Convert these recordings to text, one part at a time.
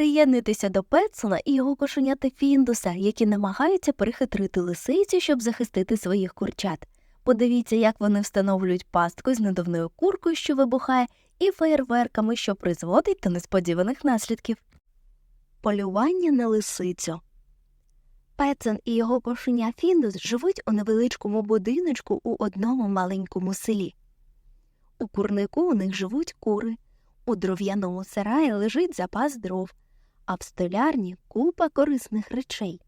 Приєднуйтеся до Петсона і його кошеняти Фіндуса, які намагаються перехитрити лисицю, щоб захистити своїх курчат. Подивіться, як вони встановлюють пастку з надувною куркою, що вибухає, і феєрверками, що призводить до несподіваних наслідків. Полювання на лисицю. Петсон і його кошеня Фіндус живуть у невеличкому будиночку у одному маленькому селі. У курнику у них живуть кури, у дров'яному сараї лежить запас дров, а в столярні купа корисних речей.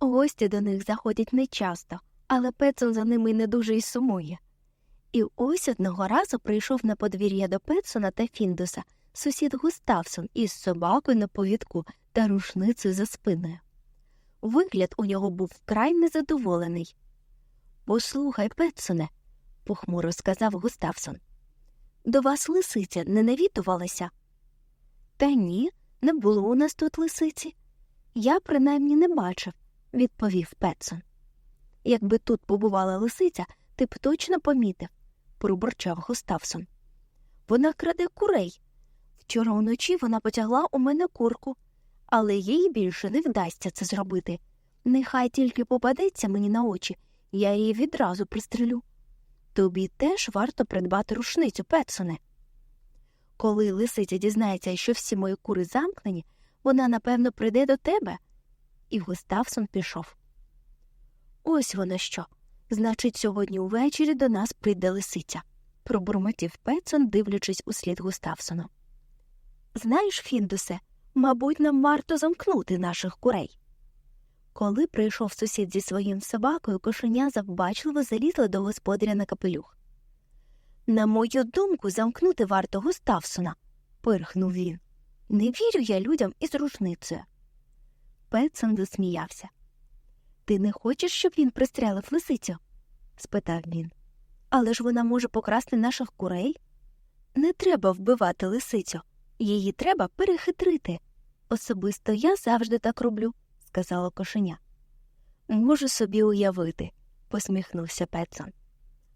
Гості до них заходять нечасто, але Петсон за ними не дуже й сумує. І ось одного разу прийшов на подвір'я до Петсона та Фіндуса сусід Густавсон із собакою на повідку та рушницею за спиною. Вигляд у нього був вкрай незадоволений. Послухай, Петсоне, похмуро сказав Густавсон. До вас лисиця не навідувалася? Та ні, не було у нас тут лисиці. Я принаймні не бачив, відповів Петсон. Якби тут побувала лисиця, ти б точно помітив, пробурчав Густавсон. Вона краде курей. Вчора уночі вона потягла у мене курку, але їй більше не вдасться це зробити. Нехай тільки попадеться мені на очі, я її відразу пристрелю. Тобі теж варто придбати рушницю, Петсоне. Коли лисиця дізнається, що всі мої кури замкнені, вона, напевно, прийде до тебе. І Густавсон пішов. Ось воно що. Значить, сьогодні увечері до нас прийде лисиця, пробурмотів Петсон, дивлячись у слід Густавсону. Знаєш, Фіндусе, мабуть, нам варто замкнути наших курей. Коли прийшов сусід зі своїм собакою, кошеня завбачливо залізли до господаря на капелюх. На мою думку, замкнути варто Густавсона, пирхнув він. Не вірю я людям із рушницею. Петсон засміявся. Ти не хочеш, щоб він пристрелив лисицю? спитав він. Але ж вона може покрасти наших курей. Не треба вбивати лисицю, її треба перехитрити. Особисто я завжди так роблю, сказала кошеня. Можу собі уявити, посміхнувся Петсон.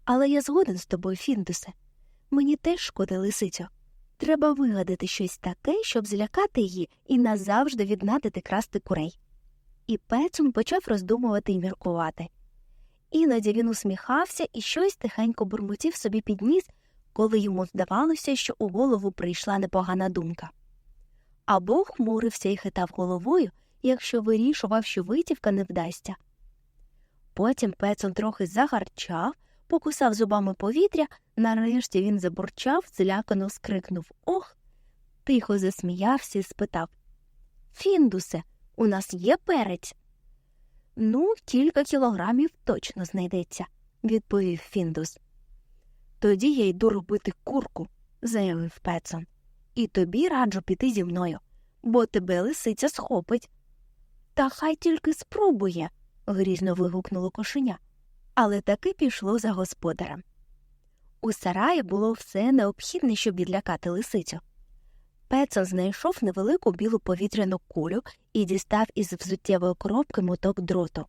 Але я згоден з тобою, Фіндусе. Мені теж шкода лисицю. Треба вигадати щось таке, щоб злякати її і назавжди віднадити красти курей. І Петсон почав роздумувати і міркувати. Іноді він усміхався і щось тихенько бурмотів собі під ніс, коли йому здавалося, що у голову прийшла непогана думка. Або хмурився і хитав головою, якщо вирішував, що витівка не вдасться. Потім Петсон трохи загарчав, покусав зубами повітря, нарешті він забурчав, злякано скрикнув Ох. Тихо засміявся і спитав Фіндусе, у нас є перець? Ну, кілька кілограмів точно знайдеться, відповів Фіндус. Тоді я йду робити курку, заявив Петсон, і тобі раджу піти зі мною, бо тебе лисиця схопить. Та хай тільки спробує, грізно вигукнуло кошеня, але таки пішло за господарем. У сараї було все необхідне, щоб відлякати лисицю. Петсон знайшов невелику білу повітряну кулю і дістав із взуттєвої коробки моток дроту.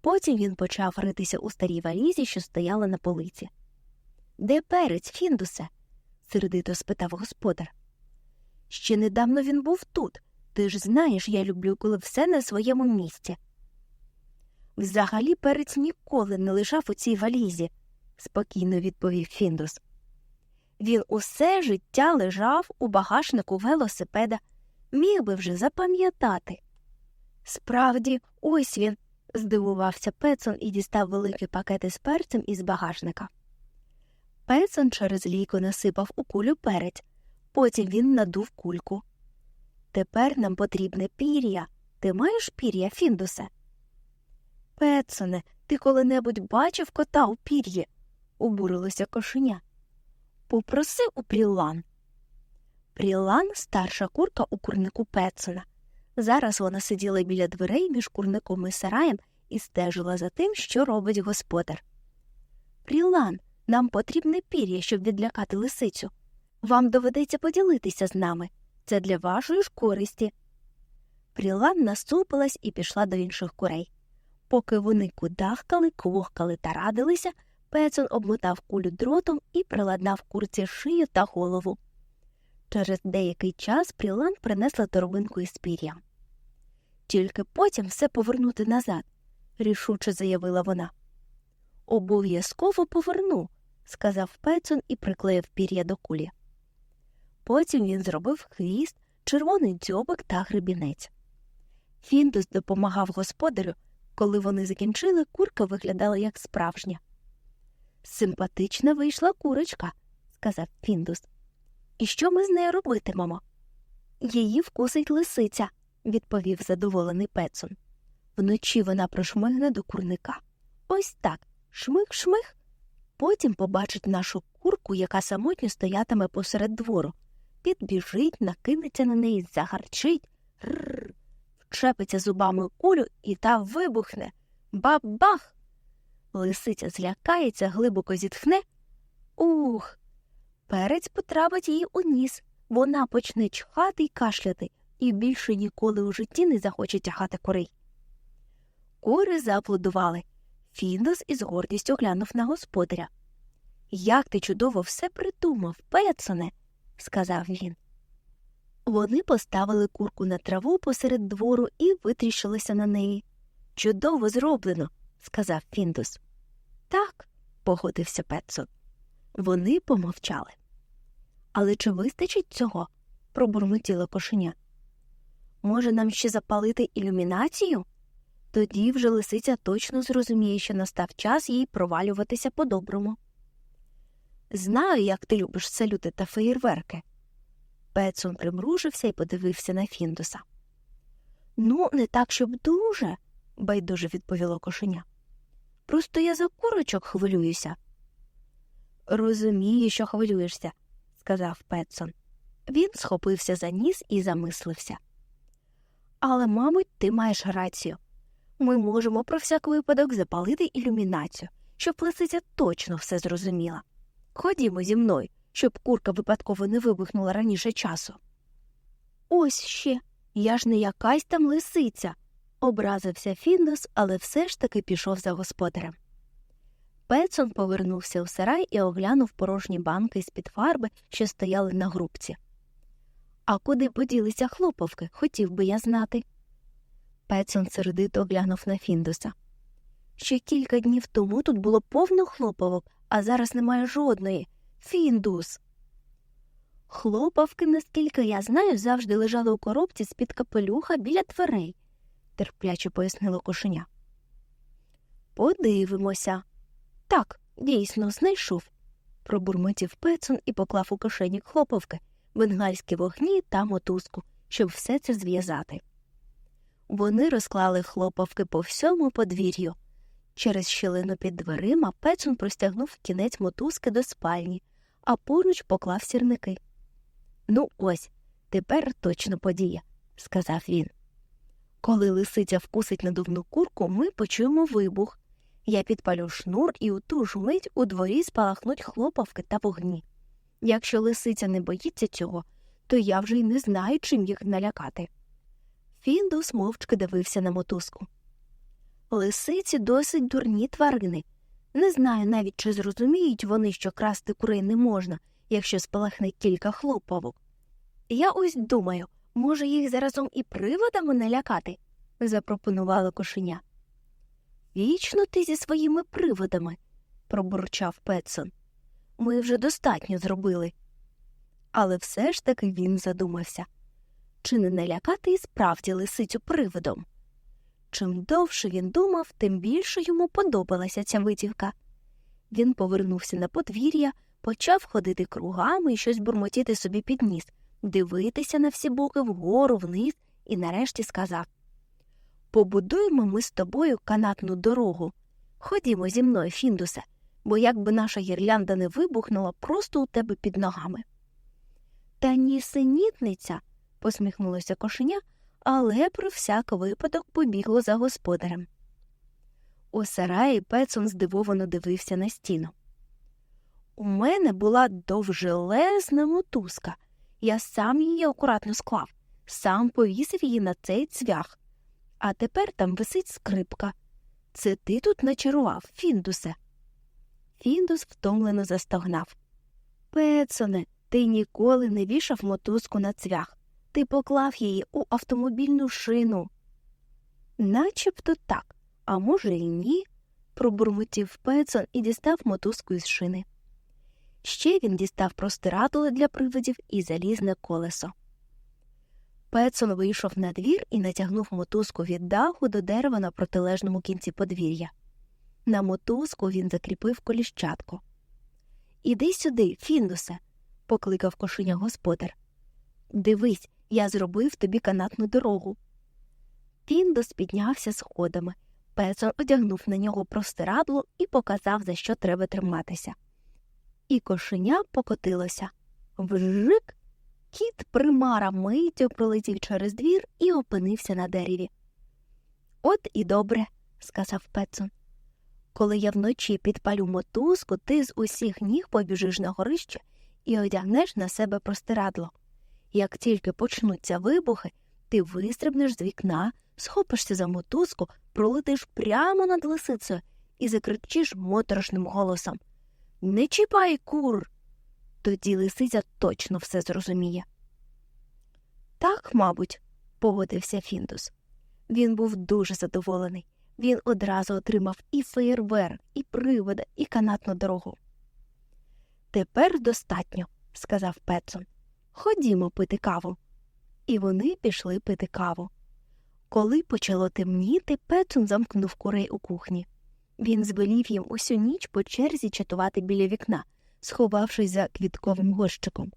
Потім він почав ритися у старій валізі, що стояла на полиці. Де перець, Фіндусе? сердито спитав господар. Ще недавно він був тут. Ти ж знаєш, я люблю, коли все на своєму місці. Взагалі перець ніколи не лежав у цій валізі, спокійно відповів Фіндус. Він усе життя лежав у багажнику велосипеда, міг би вже запам'ятати. Справді, ось він, здивувався Петсон і дістав великий пакет із перцем із багажника. Петсон через лійку насипав у кулю перець, потім він надув кульку. Тепер нам потрібне пір'я. Ти маєш пір'я, Фіндусе? Петсоне, ти коли-небудь бачив кота у пір'ї? обурилося кошеня. Попроси у Прілан. Прілан старша курка у курнику Петсона. Зараз вона сиділа біля дверей між курником і сараєм і стежила за тим, що робить господар. Прілан, нам потрібне пір'я, щоб відлякати лисицю. Вам доведеться поділитися з нами. Це для вашої ж користі. Прілан наступилась і пішла до інших курей. Поки вони кудахкали, квохкали та радилися, Петсон обмотав кулю дротом і приладнав курці шию та голову. Через деякий час Прілан принесла торбинку із пір'ям. Тільки потім все повернути назад, рішуче заявила вона. Обов'язково поверну, сказав Петсон і приклеїв пір'я до кулі. Потім він зробив хвіст, червоний дзьобик та гребінець. Фіндус допомагав господарю. Коли вони закінчили, курка виглядала як справжня. Симпатична вийшла курочка, сказав Фіндус. І що ми з нею робитимемо? Її вкусить лисиця, відповів задоволений Петсон. Вночі вона прошмигне до курника. Ось так шмих-шмих. Потім побачить нашу курку, яка самотньо стоятиме посеред двору. Підбіжить, накинеться на неї, загарчить, рррр, вчепиться зубами кулю і та вибухне. Бабах! Лисиця злякається, глибоко зітхне. Ух. Перець потрапить їй у ніс. Вона почне чхати й кашляти, і більше ніколи у житті не захоче тягати курей. Кури зааплодували. Фіндос із гордістю глянув на господаря. Як ти чудово все придумав, Петсоне, сказав він. Вони поставили курку на траву посеред двору і витріщилися на неї. Чудово зроблено, сказав Фіндус. Так, погодився Петсон. Вони помовчали. Але чи вистачить цього? пробурмотіло кошеня. Може, нам ще запалити ілюмінацію? Тоді вже лисиця точно зрозуміє, що настав час їй провалюватися по-доброму. Знаю, як ти любиш салюти та феєрверки. Петсон примружився і подивився на Фіндуса. Ну, не так, щоб дуже, байдуже відповіло кошеня. Просто я за курочок хвилююся. Розумію, що хвилюєшся, сказав Петсон. Він схопився за ніс і замислився. Але, мабуть, ти маєш рацію. Ми можемо про всяк випадок запалити ілюмінацію, щоб лисиця точно все зрозуміла. Ходімо зі мною, щоб курка випадково не вибухнула раніше часу. Ось ще, я ж не якась там лисиця, образився Фіндос, але все ж таки пішов за господарем. Петсон повернувся у сарай і оглянув порожні банки з під фарби, що стояли на грубці. А куди поділися хлоповки, хотів би я знати. Петсон сердито глянув на Фіндуса. Ще кілька днів тому тут було повно хлоповок, а зараз немає жодної. Фіндус. Хлопавки, наскільки я знаю, завжди лежали у коробці з під капелюха біля дверей, терпляче пояснило кошеня. Подивимося. Так, дійсно, знайшов, пробурмотів Петсон і поклав у кишені хлопавки, бенгальські вогні та мотузку, щоб все це зв'язати. Вони розклали хлопавки по всьому подвір'ю. Через щілину під дверима Петсон простягнув кінець мотузки до спальні, а поруч поклав сірники. Ну, ось, тепер точно подія, сказав він. Коли лисиця вкусить надувну курку, ми почуємо вибух. Я підпалю шнур і у ту ж мить у дворі спалахнуть хлопавки та вогні. Якщо лисиця не боїться цього, то я вже й не знаю, чим їх налякати. Фіндус мовчки дивився на мотузку. Лисиці досить дурні тварини. Не знаю навіть, чи зрозуміють вони, що красти курей не можна, якщо спалахне кілька хлопавок. Я ось думаю, може, їх заразом і приводами налякати, запропонувала кошеня. Вічно ти зі своїми приводами, пробурчав Петсон. Ми вже достатньо зробили. Але все ж таки він задумався чи не налякати і справді лисицю приводом. Чим довше він думав, тим більше йому подобалася ця витівка. Він повернувся на подвір'я, почав ходити кругами і щось бурмотіти собі під ніс, дивитися на всі боки вгору, вниз і нарешті сказав Побудуємо ми з тобою канатну дорогу. Ходімо зі мною, Фіндусе, бо якби наша гірлянда не вибухнула просто у тебе під ногами. Та нісенітниця, посміхнулося кошеня, але про всяк випадок побігло за господарем. У сараї Петсон здивовано дивився на стіну. У мене була довжелезна мотузка. Я сам її акуратно склав, сам повісив її на цей цвях. А тепер там висить скрипка. Це ти тут начарував, Фіндусе. Фіндус втомлено застогнав. Петсоне, Ти ніколи не вішав мотузку на цвях. Ти поклав її у автомобільну шину. Начебто так, а може, і ні, пробурмотів Петсон і дістав мотузку із шини. Ще він дістав простирадули для привидів і залізне колесо. Петсон вийшов на двір і натягнув мотузку від даху до дерева на протилежному кінці подвір'я. На мотузку він закріпив коліщатку. Іди сюди, Фіндусе, покликав кошеня господар. Дивись, я зробив тобі канатну дорогу. Фіндус піднявся сходами. Петсон одягнув на нього простирадло і показав, за що треба триматися. І кошеня покотилося. Вжик! Кіт примара миттю пролетів через двір і опинився на дереві. От і добре, сказав Петсон. Коли я вночі підпалю мотузку, ти з усіх ніг побіжиш на горище і одягнеш на себе простирадло. Як тільки почнуться вибухи, ти вистрибнеш з вікна, схопишся за мотузку, пролетиш прямо над лисицею і закричиш моторошним голосом Не чіпай кур. Тоді лисиця точно все зрозуміє. Так, мабуть, погодився Фіндус. Він був дуже задоволений. Він одразу отримав і феєрверк, і привода, і канатну дорогу. Тепер достатньо, сказав Петсон. Ходімо пити каву. І вони пішли пити каву. Коли почало темніти, Петсон замкнув курей у кухні. Він звелів їм усю ніч по черзі чатувати біля вікна, сховавшись за квітковим горщиком.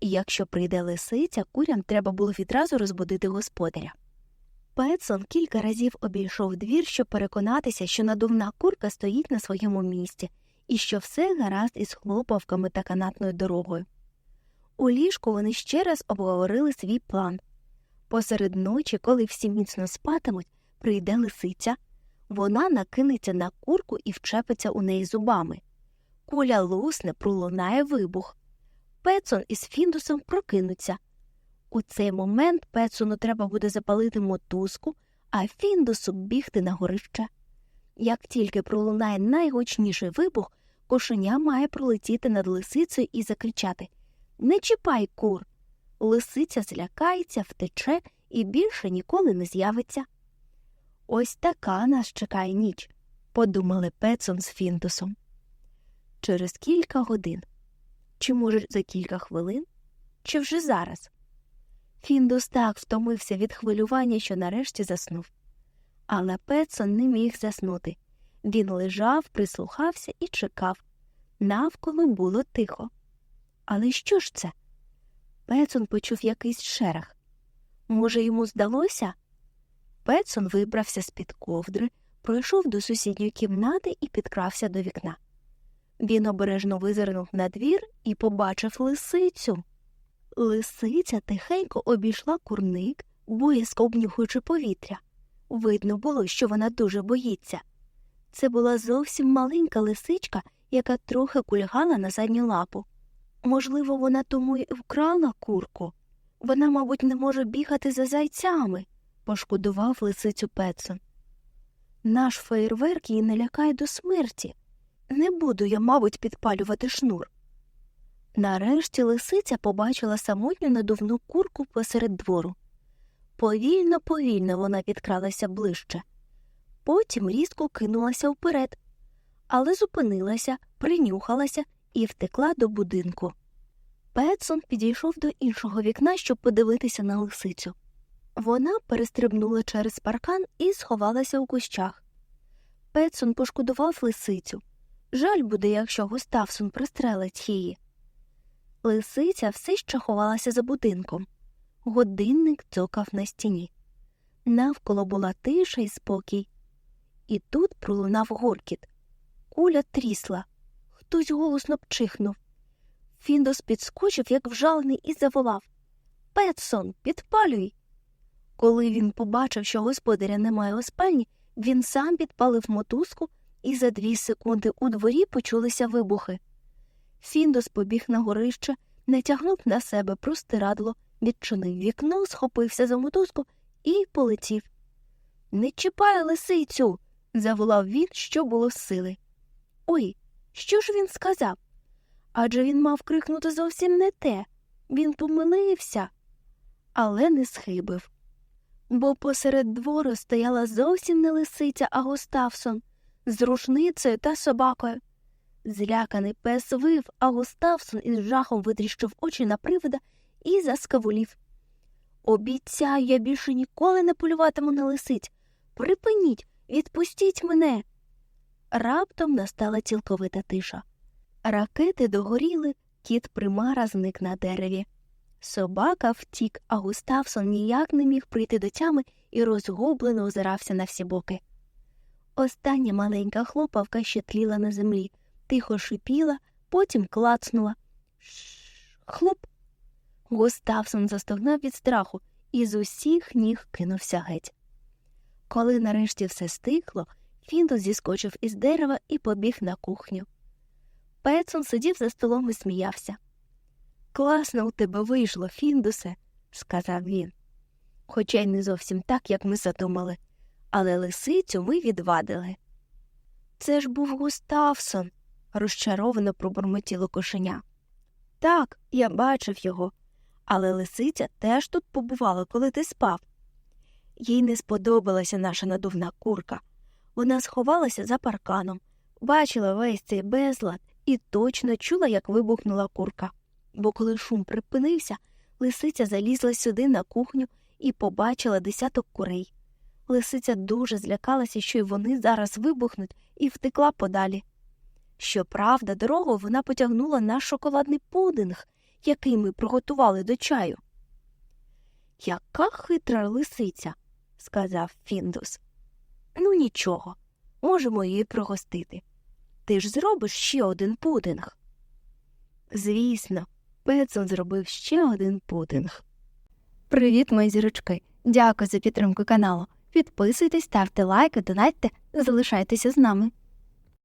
І якщо прийде лисиця, курям треба було відразу розбудити господаря. Петсон кілька разів обійшов двір, щоб переконатися, що надувна курка стоїть на своєму місці і що все гаразд із хлопавками та канатною дорогою. У ліжку вони ще раз обговорили свій план. Посеред ночі, коли всі міцно спатимуть, прийде лисиця, вона накинеться на курку і вчепиться у неї зубами. Куля лусне, пролунає вибух. Петсон із Фіндусом прокинуться. У цей момент Петсону треба буде запалити мотузку, а Фіндусу бігти на горище. Як тільки пролунає найгучніший вибух, кошеня має пролетіти над лисицею і закричати Не чіпай кур. Лисиця злякається, втече і більше ніколи не з'явиться. Ось така нас чекає ніч, подумали Петсон з Фіндусом. Через кілька годин, чи, може, за кілька хвилин, чи вже зараз. Фіндус так втомився від хвилювання, що нарешті заснув. Але Петсон не міг заснути. Він лежав, прислухався і чекав. Навколо було тихо. Але що ж це? Петсон почув якийсь шерах. Може, йому здалося? Петсон вибрався з під ковдри, пройшов до сусідньої кімнати і підкрався до вікна. Він обережно визирнув на двір і побачив лисицю. Лисиця тихенько обійшла курник, боязко обнюхуючи повітря. Видно було, що вона дуже боїться. Це була зовсім маленька лисичка, яка трохи кульгала на задню лапу. Можливо, вона тому й вкрала курку. Вона, мабуть, не може бігати за зайцями, пошкодував лисицю Петсон. Наш феєрверк її не лякає до смерті. Не буду я, мабуть, підпалювати шнур. Нарешті лисиця побачила самотню надувну курку посеред двору. Повільно, повільно вона підкралася ближче. Потім різко кинулася вперед, але зупинилася, принюхалася і втекла до будинку. Петсон підійшов до іншого вікна, щоб подивитися на лисицю. Вона перестрибнула через паркан і сховалася у кущах. Петсон пошкодував лисицю. Жаль буде, якщо Густавсон пристрелить її. Лисиця все ще ховалася за будинком. Годинник цокав на стіні. Навколо була тиша й спокій. І тут пролунав гуркіт. Куля трісла. Хтось голосно пчихнув. Фіндос підскочив, як вжалений, і заволав Петсон, підпалюй. Коли він побачив, що господаря немає у спальні, він сам підпалив мотузку, і за дві секунди у дворі почулися вибухи. Фіндос побіг на горище, натягнув на себе простирадло, відчинив вікно, схопився за мотузку і полетів. Не чіпай лисицю. заволав він, що було з сили. Ой, що ж він сказав? Адже він мав крикнути зовсім не те. Він помилився, але не схибив. Бо посеред двору стояла зовсім не лисиця, а Густавсон з рушницею та собакою. Зляканий пес вив, а Густавсон із жахом витріщив очі на привида і заскавулів. Обіцяю, я більше ніколи не полюватиму на лисиць. Припиніть, відпустіть мене. Раптом настала цілковита тиша. Ракети догоріли, кіт примара зник на дереві. Собака втік, а Густавсон ніяк не міг прийти до тями і розгублено озирався на всі боки. Остання маленька хлопавка ще тліла на землі, тихо шипіла, потім клацнула. Шш, хлоп. Густавсон застогнав від страху і з усіх ніг кинувся геть. Коли нарешті все стихло, Фіндус зіскочив із дерева і побіг на кухню. Петсон сидів за столом і сміявся. Класно у тебе вийшло, Фіндусе, сказав він. Хоча й не зовсім так, як ми задумали, але лисицю ми відвадили. Це ж був Густавсон, розчаровано пробурмотіло кошеня. Так, я бачив його, але лисиця теж тут побувала, коли ти спав. Їй не сподобалася наша надувна курка. Вона сховалася за парканом, бачила весь цей безлад і точно чула, як вибухнула курка. Бо коли шум припинився, лисиця залізла сюди на кухню і побачила десяток курей. Лисиця дуже злякалася, що й вони зараз вибухнуть, і втекла подалі. Щоправда, дорогу вона потягнула наш шоколадний пудинг, який ми приготували до чаю. Яка хитра лисиця, сказав Фіндус. Ну, нічого, можемо її прогостити. Ти ж зробиш ще один пудинг. Звісно, Петсон зробив ще один пудинг. Привіт, мої зірочки! Дякую за підтримку каналу. Підписуйтесь, ставте лайки, донатьте, залишайтеся з нами.